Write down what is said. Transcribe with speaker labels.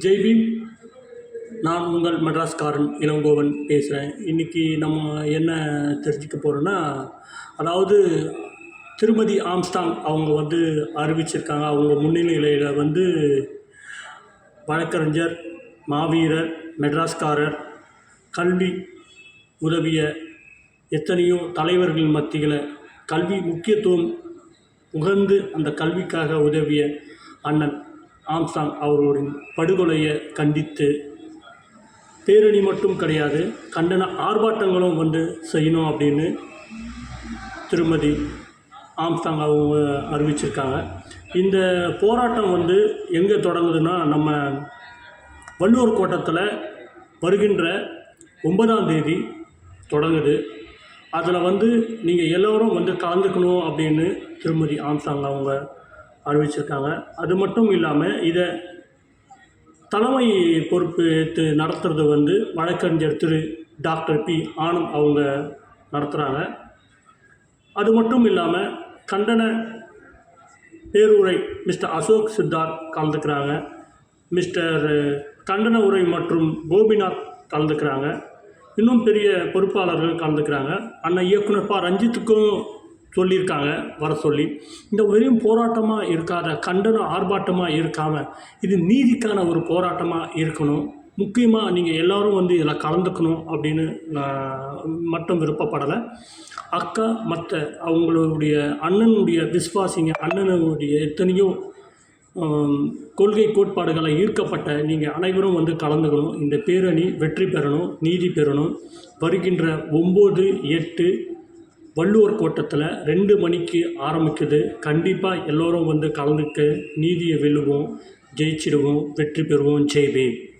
Speaker 1: ஜெய்பீம் நான் உங்கள் மெட்ராஸ்காரன் இளங்கோவன் பேசுகிறேன் இன்றைக்கி நம்ம என்ன தெரிஞ்சுக்க போகிறோன்னா அதாவது திருமதி ஆம்ஸ்டாங் அவங்க வந்து அறிவிச்சிருக்காங்க. அவங்க முன்னிலையில் வந்து வழக்கறிஞர் மாவீரர் மெட்ராஸ்காரர் கல்வி உதவிய எத்தனையோ தலைவர்கள் மத்தியில் கல்வி முக்கியத்துவம் உகந்து அந்த கல்விக்காக உதவிய அண்ணன் ஆம்ஸ்டாங் அவர்களின் படுகொலையை கண்டித்து பேரணி மட்டும் கிடையாது கண்டன ஆர்ப்பாட்டங்களும் வந்து செய்யணும் அப்படின்னு திருமதி ஆம்ஸ்டாங் அவங்க அறிவிச்சிருக்காங்க. இந்த போராட்டம் வந்து எங்கே தொடங்குதுன்னா நம்ம வள்ளுவர் கோட்டத்தில் வருகின்ற ஒன்பதாம் தேதி தொடங்குது. அதில் வந்து நீங்கள் எல்லோரும் வந்து கலந்துக்கணும் அப்படின்னு திருமதி ஆம்சாங் அவங்க அறிவிச்சிருக்காங்க. அது மட்டும் இல்லாமல் இதை தலைமை பொறுப்பேற்று நடத்துறது வந்து வழக்கறிஞர் திரு டாக்டர் பி ஆனந்த் அவங்க நடத்துகிறாங்க அது மட்டும் இல்லாமல் கண்டன பேருரை மிஸ்டர் அசோக் சித்தார்த் கலந்துக்கிறாங்க. மிஸ்டர் கண்டன உரை மற்றும் கோபிநாத் கலந்துக்கிறாங்க. இன்னும் பெரிய பொறுப்பாளர்கள் கலந்துக்கிறாங்க. அண்ணன் இயக்குனர் பா. ரஞ்சித்துக்கும் சொல்லியிருக்காங்க வர சொல்லி. இந்த வெறும் போராட்டமாக இருக்காத கண்டன ஆர்ப்பாட்டமாக இருக்காமல் இது நீதிக்கான ஒரு போராட்டமாக இருக்கணும். முக்கியமாக நீங்கள் எல்லோரும் வந்து இதில் கலந்துக்கணும் அப்படின்னு நான் மட்டும் விருப்பப்படலை. அக்கா மற்ற அவங்களுடைய அண்ணனுடைய விஸ்வாசிங்க அண்ணனுடைய எத்தனையோ கொள்கை கோட்பாடுகளை ஈர்க்கப்பட்ட நீங்கள் அனைவரும் வந்து கலந்துக்கணும். இந்த பேரணி வெற்றி பெறணும் நீதி பெறணும். வருகின்ற ஒம்பது எட்டு வள்ளுவர் கோட்டத்தில் ரெண்டு மணிக்கு ஆரம்பிக்குது. கண்டிப்பாக எல்லோரும் வந்து கலந்துக்க நீதியை வெல்லுவோம். ஜெயிச்சிடுவோம். வெற்றி பெறுவோம். ஜெய் பீம்.